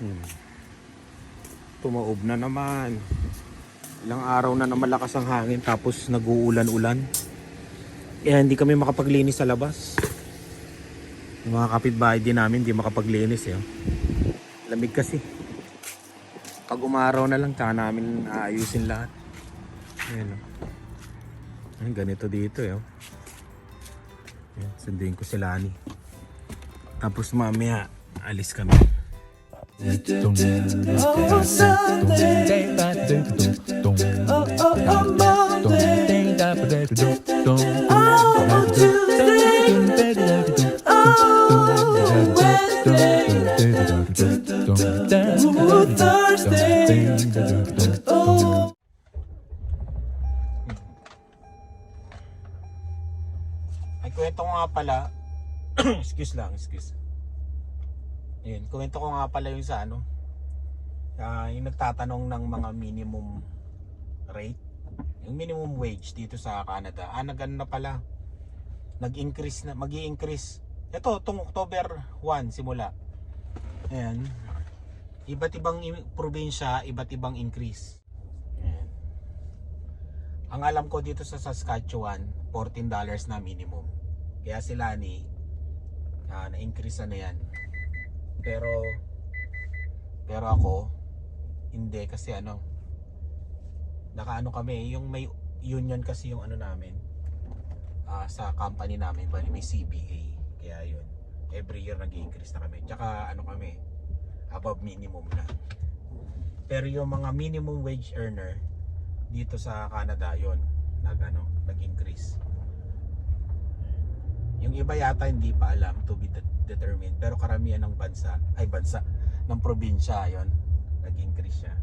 Hmm. Tumaob na naman. Ilang araw na na malakas ang hangin tapos nag-uulan-ulan. Kaya hindi kami makapaglinis sa labas. Yung mga kapitbahay din namin hindi makapaglinis eh. Lamig kasi. Pag umaraw na lang, tsaka namin aayusin lahat. Ayan oh. Ayan, ganito dito eh. oh. Ayan, sunduin ko si Lani. Tapos mamaya, alis kami. Oh, Sunday. Oh, oh, oh, Monday. Ay, kwento nga pala. excuse lang, excuse. Ayun, kwento ko nga pala yung sa ano. ah, yung nagtatanong ng mga minimum rate. Yung minimum wage dito sa Canada. Ah, nagano na pala. Nag-increase na, mag increase Ito, tong October 1 simula. Ayan. Iba't ibang probinsya, iba't ibang increase. Ayan. Ang alam ko dito sa Saskatchewan, $14 na minimum. Kaya sila ni ah, na-increase na yan. Pero pero ako hindi kasi ano nakaano kami yung may union kasi yung ano namin ah, sa company namin bali may CBA kaya yun every year nag-increase na kami tsaka ano kami above minimum na. Pero yung mga minimum wage earner dito sa Canada yon nag ano nag-increase. Yung iba yata hindi pa alam to be de- determined pero karamihan ng bansa ay bansa ng probinsya yon nag-increase siya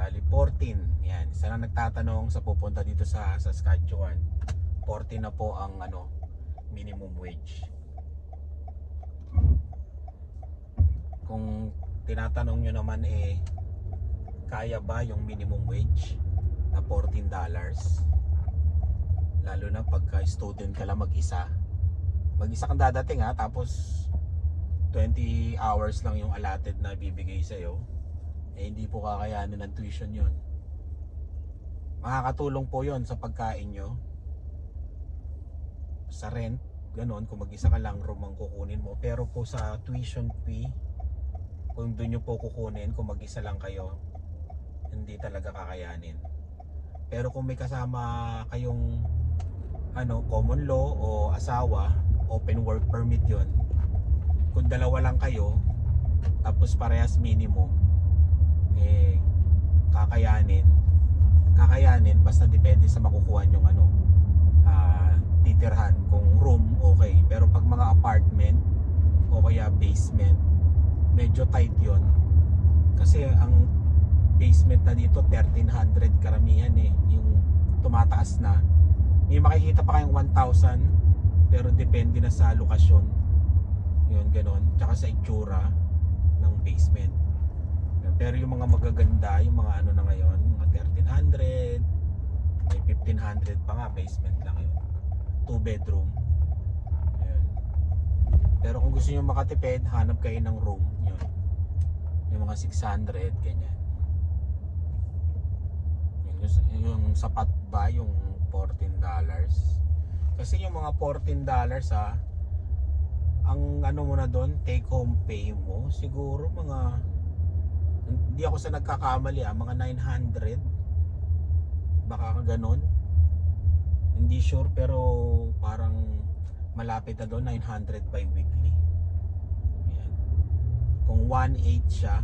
bali 14 yan. Isa na nagtatanong sa pupunta dito sa Saskatchewan. 14 na po ang ano minimum wage. Kung tinatanong nyo naman eh kaya ba yung minimum wage na 14 dollars? Lalo na pagka student ka lang mag-isa mag-isa kang dadating ha? Tapos 20 hours lang yung allotted na bibigay sa'yo. Eh hindi po kakayanin ng tuition yon makakatulong po yon sa pagkain nyo. Sa rent ganon kung mag-isa ka lang room ang kukunin mo. Pero po sa tuition fee kung doon nyo po kukunin kung mag-isa lang kayo hindi talaga kakayanin. Pero kung may kasama kayong ano common law o asawa open work permit yon kung dalawa lang kayo tapos parehas minimum eh kakayanin kakayanin basta depende sa makukuha yung ano ah, titirhan kung room okay. Pero pag mga apartment o kaya basement medyo tight yon kasi ang basement na dito 1300 karamihan eh yung tumataas na. May makikita pa kayong 1000 pero depende na sa lokasyon. Yun ganon. Tsaka sa itsura ng basement. Pero yung mga magaganda yung mga ano na ngayon mga 1300 may 1500 pa nga basement lang yun. 2 bedroom. Ayun. pero kung gusto nyo makatipid hanap kayo ng room yun. Yung mga 600 ganyan. Yung, yung sapat ba yung 14 dollars kasi yung mga 14 dollars ah ang ano mo na doon take home pay mo siguro mga hindi ako sa nagkakamali ah mga 900 baka ka ganon hindi sure pero parang malapit na doon 900 by weekly Yan. kung 1.8 siya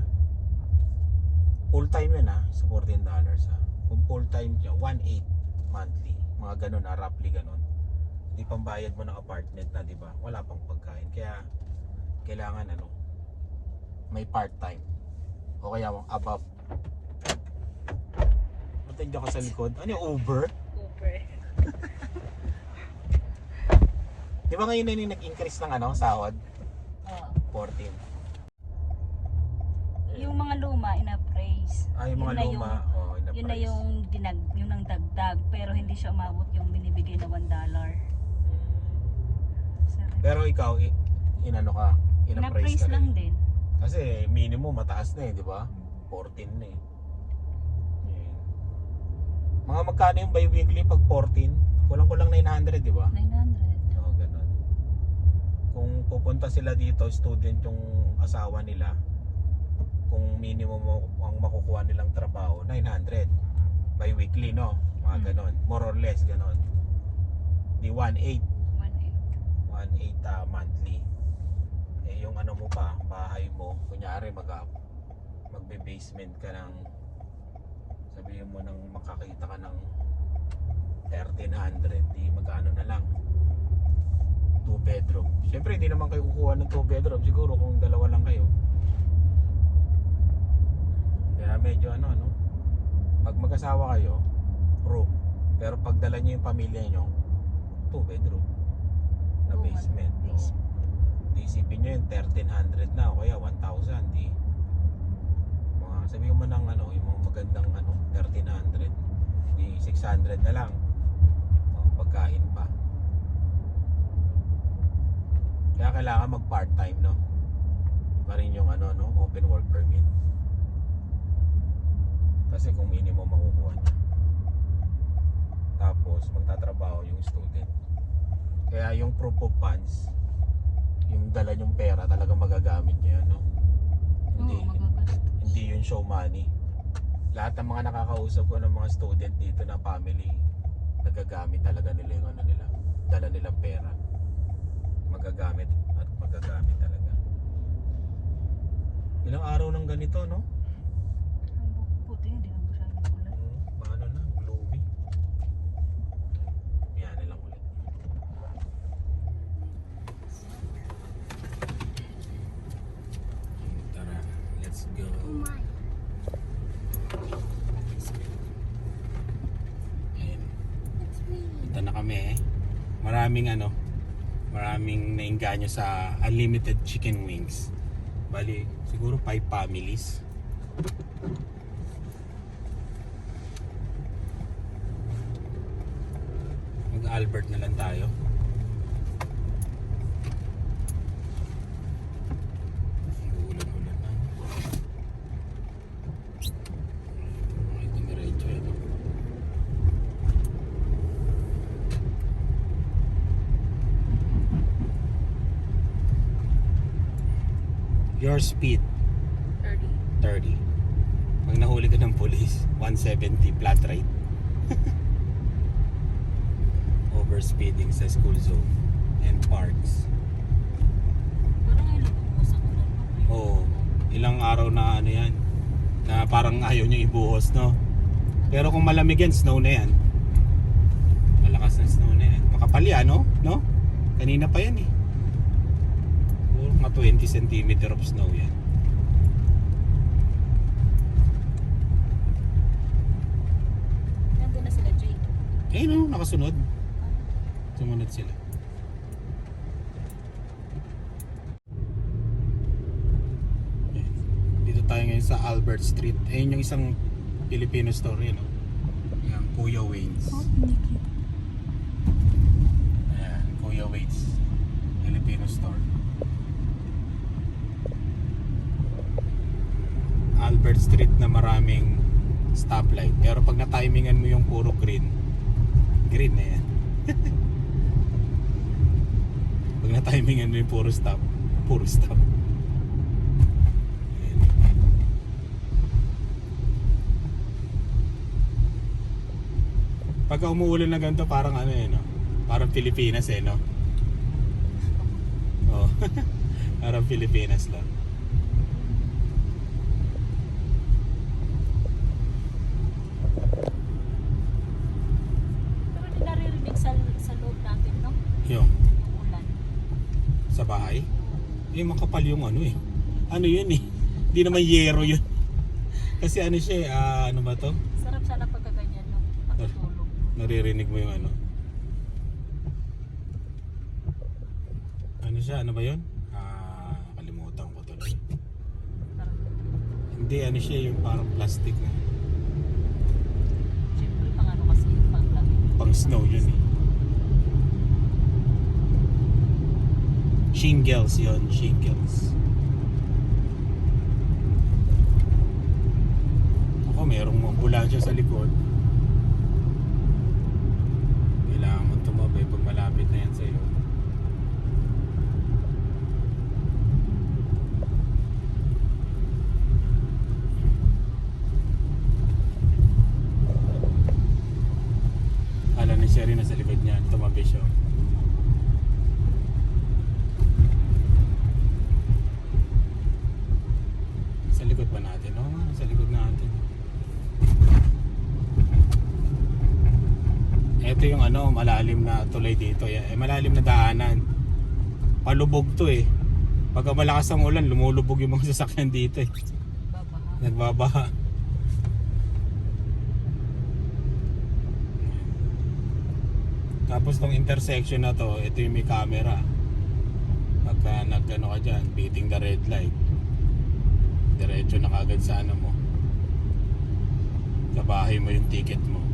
full time yun ah sa 14 dollars ah kung full time siya 1.8 monthly. Mga ganon ah roughly ganon hindi pambayad mo ng apartment na di ba wala pang pagkain kaya kailangan ano may part time o kaya above Matindi ako sa likod. Ano yung Uber? Uber. Di ba ngayon na yung nag-increase ng ano, sahod? Oo. 14. Yung mga luma, ina-praise. Ay, yung mga Yun na luma. oh, Yun na yung dinag, yung nang dagdag, pero hindi siya umabot yung binibigay na 1 dollar. Mm. Pero ikaw, inano ka? Ina-praise ka lang din. Kasi minimum mataas na eh, di ba? 14 na eh. Ayan. Mga magkano yung bi-weekly pag 14? Kulang-kulang 900, di ba? 900. Oo, ganun. Kung pupunta sila dito, student yung asawa nila, kung minimum ang makukuha nilang trabaho, 900. Bi-weekly, no? Mga Mm. ganun. More or less, ganun. Di 1.8. 1.8. 1.8 ah, monthly. Eh yung ano mo pa, bahay mo, kunyari mag magbe-basement ka ng sabihin mo nang makakita ka ng 1300, di magkano na lang. 2 bedroom. Siyempre hindi naman kayo kukuha ng 2 bedroom siguro kung dalawa lang kayo. Kaya medyo ano ano, pag mag-asawa kayo, room. Pero pag dala niyo yung pamilya niyo, 2 bedroom Oo, basement. Di isipin nyo yung 1300 na o kaya 1000 di mga sabihin mo ng ano yung mga magandang ano 1300 di 600 na lang. O, pagkain pa. Kaya kailangan mag part time no pa rin yung ano no? Open work permit. Kasi kung minimum makukuha niya. Tapos magtatrabaho yung student kaya yung proof of funds yung dala yung pera talaga magagamit niya no? Hindi, Oo, magagastos. hindi yun show money. Lahat ng mga nakakausap ko ng mga student dito na family, nagagamit talaga nila yung ano nila, dala nilang pera. Magagamit at magagamit talaga. Ilang araw ng ganito, no? Ang bu- buti hindi na masyadong ulan. Hmm, Paano na? Gloomy. Yan lang ulit. Tara, let's go. Ayan. Punta na kami eh. Maraming ano, maraming nainganyo sa unlimited chicken wings. Bali, siguro 5 families. Mag-Albert na lang tayo. Ulan-ulan na. Ay, dumiretso yan. Your speed, 30. 30. Pag nahuli ka ng police, 170 flat rate. Overspeeding sa school zone and parks. Parang ngayon lang po sa ulan. Oo. Ilang araw na ano yan, na parang ayaw nyo ibuhos, no? Pero kung malamig yan, snow na yan. Malakas na snow na yan. Makapal yan, no? No? Kanina pa yan eh. Mga 20 cm of snow yan. Nandun na sila, Jay. Eh no, nakasunod. Sumunod sila. Ayan. Dito tayo ngayon sa Albert Street. Ayun yung isang Filipino store yun. No? Ayan, Kuya Wayne's. Nikki. Ayan, Kuya Wayne's Filipino store. Albert Street na maraming stoplight. Pero pag na-timingan mo yung puro green, green na yan. pag na-timingan mo yung puro stop, puro stop. Ayan. Pagka umuulan na ganito, parang ano eh, no? Parang Pilipinas eh, no? Oh. parang Pilipinas lang. Pero hindi naririnig sa, sa loob natin, no? Yung, sa bahay. Eh, makapal yung ano eh. Ano yun eh. Hindi naman yero yun. Kasi ano siya eh, ah, ano ba to? Sarap sana pagkaganyan, no? Pagkatulog. Naririnig mo yung ano? Ano siya? Ano ba yun? Ah, kalimutan ko tuloy. Hindi, ano siya yung parang plastic na. Siyempre, pang ano kasi, pang lamig. Pang snow yun eh. Shingles yon shingles. Ako, merong ambulansya sa likod. Kailangan mo tumabay pag malapit na yan sa'yo. Ito yung ano, malalim na tulay dito. Eh, malalim na daanan. Palubog to eh. Pagka malakas ang ulan, lumulubog yung mga sasakyan dito eh. Babaha. Nagbabaha. Tapos tong intersection na to, ito yung may camera. Pagka nagano ka dyan, beating the red light. Diretso na kagad sa ano mo. Sa bahay mo yung ticket mo.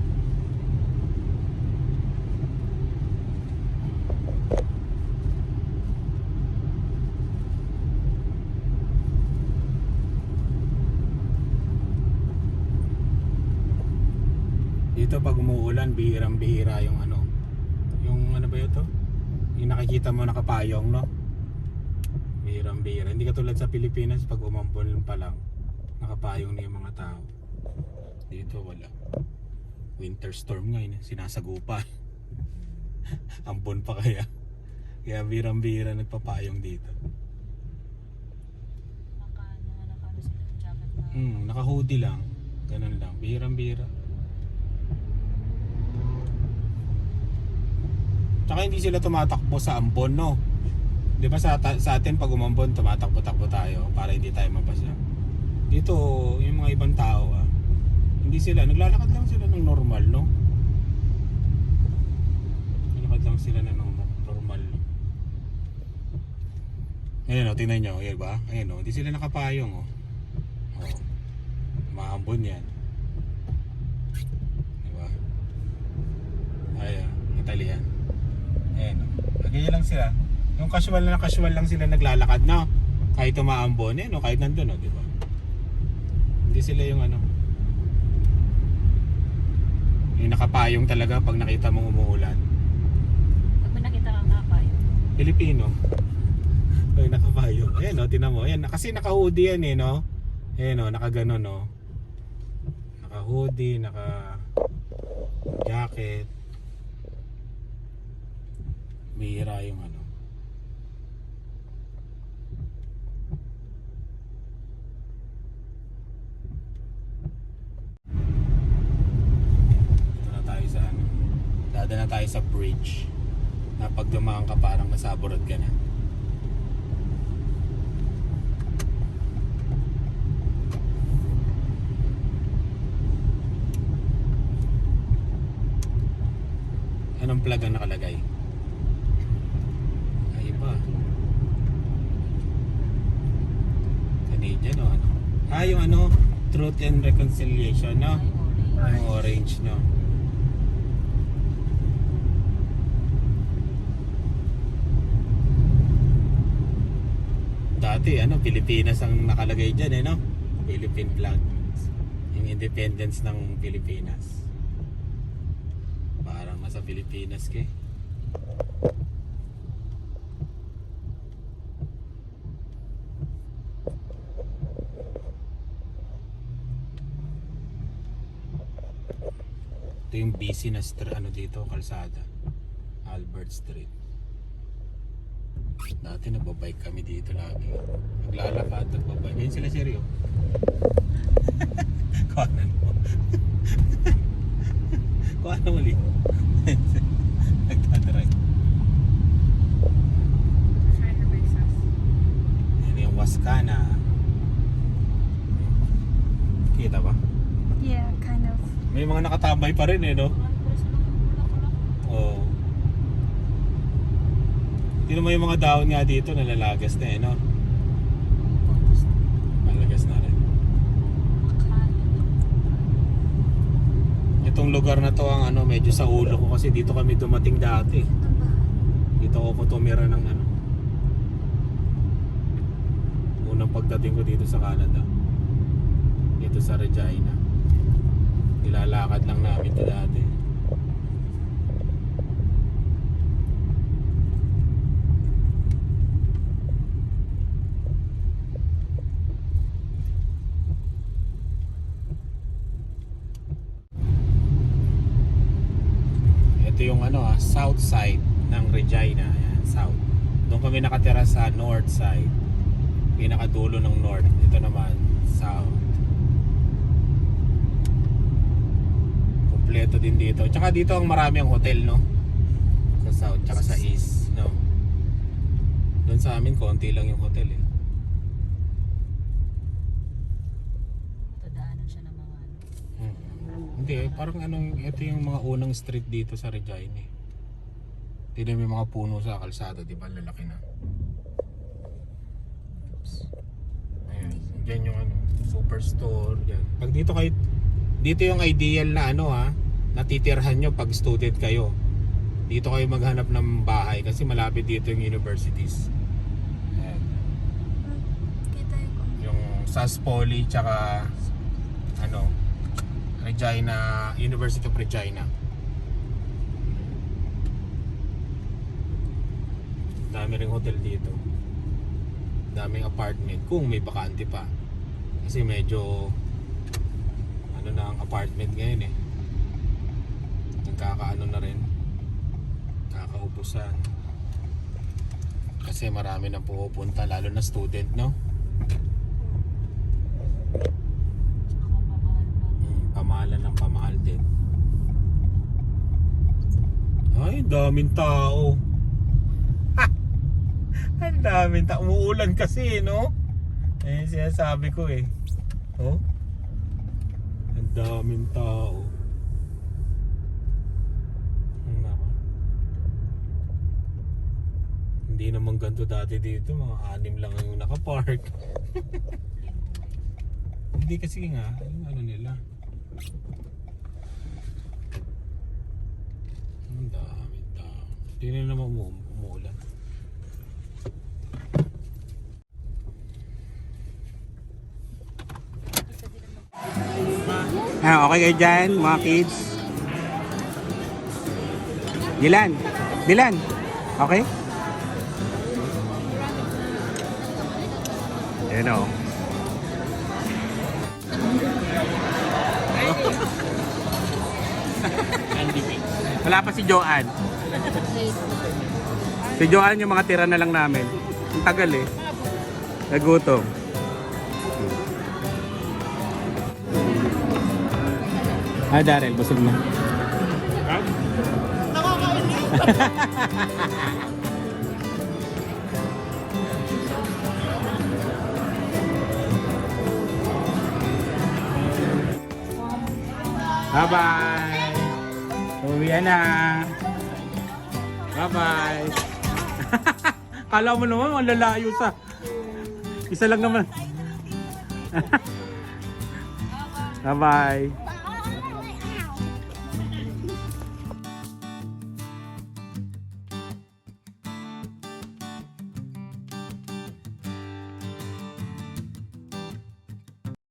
Dito pag umuulan, bihirang bihira yung ano. Yung ano ba ito? Yung nakikita mo nakapayong, no? Bihirang bihira. Hindi katulad sa Pilipinas pag umambon pa lang, nakapayong na yung mga tao. Dito wala. Winter storm ngayon, sinasagupa. Ambon pa kaya. Kaya birang-bira nagpapayong dito. Naka, ano, naka, ano sila, jacket na. Hmm, naka-hoodie lang. Ganun lang. Birang-bira. Tsaka hindi sila tumatakbo sa ambon, no? Di ba sa, sa atin pag umambon, tumatakbo-takbo tayo para hindi tayo mapasya. Dito, yung mga ibang tao, ah, hindi sila, naglalakad lang sila ng normal, no? Naglalakad lang sila ng normal. Ayan o, tingnan nyo, ayan ba? Ayan o, hindi sila nakapayong, oh. Oh. Maambon yan. Diba? Ayan, Italian. Ayan. oh. Ganyan lang sila. Yung casual na casual lang sila naglalakad na. Kahit umaambon, eh, no? kahit nandun, no? di ba? Hindi sila yung ano. Yung nakapayong talaga pag nakita mong umuulan. Pag nakita kang kapay, Pilipino. Ay, nakapayong. Ayan, no? Tinan mo. Ayan, kasi naka-hoodie yan, eh, no? Ayan, no? Nakaganon, no? Naka-hoodie, naka-jacket. Bihira yung ano. Dito na tayo sa ano. Dada na tayo sa bridge. Na pag dumaan ka parang nasaborod ka na. Anong plug ang nakalagay? Ay iba. Canadian o ano? Ah, yung ano, Truth and Reconciliation, no? Yung orange, no? Dati, ano, Pilipinas ang nakalagay dyan, eh, no? Philippine flag. Yung independence ng Pilipinas. Parang nasa Pilipinas ka eh. Ito yung busy na street, ano dito, kalsada. Albert Street. Dati nagbabike kami dito lagi. Naglalakad, nagbabike. Ngayon sila seryo. Kuhanan mo. Kuhanan mo ulit. Nagdadrive. Yan yung Wascana. Kita ba? Yeah. May mga nakatambay pa rin eh, no? Oo. Tingnan mo yung mga dahon nga dito, nalalagas na eh, no? Malagas na rin. Itong lugar na to ang ano, medyo sa ulo ko kasi dito kami dumating dati. Dito ako tumira ng ano. Unang pagdating ko dito sa Canada. Dito sa Regina. Nilalakad lang namin ito dati. Ito yung ano ah, south side ng Regina. Ayan, south. Doon kami nakatira sa north side. Pinakadulo ng north. Ito naman, south. Kompleto din dito. Tsaka dito ang marami ang hotel, no? Sa south, tsaka sa east, no? Doon sa amin, konti lang yung hotel, eh. Tadaanan siya ng mga ano. Hmm. Hindi, eh, parang anong, ito yung mga unang street dito sa Regina, eh. Tignan mo yung mga puno sa kalsada, di ba? Lalaki na. Ayan. Diyan yung ano, superstore. Diyan. Pag dito kayo, dito yung ideal na ano ha, natitirhan nyo pag student kayo. Dito kayo maghanap ng bahay kasi malapit dito yung universities. Ayan. Yung SAS Poly tsaka ano, Regina, University of Regina. Dami ring hotel dito. Daming apartment kung may bakante pa. Kasi medyo ano na ang apartment ngayon eh. Nagkakaano na rin. Kakaubusan. Kasi marami na pupunta lalo na student, no? Tsaka mamahal pa. Mm, pamahalan ng pamahal din. Ay, daming tao. Ang daming tao. Umuulan kasi, no? Eh, sinasabi ko eh. Oh? Daming tao. Nako. Hindi naman ganito dati dito. Mga anim lang ang nakapark. Hindi kasi nga, yung ano nila. Ang dami tao. Hindi na naman umu- umuulan. Ah, okay kayo dyan, mga kids? Dilan, Dilan, okay? Ayan o. Wala pa si Joanne. Si Joanne yung mga tira na lang namin. Ang tagal eh. Nagutom. Ah, Daryl, busog na. Bye-bye! Uwi na! Bye-bye! Kala mo naman, ang lalayo sa... Isa lang naman. Bye-bye!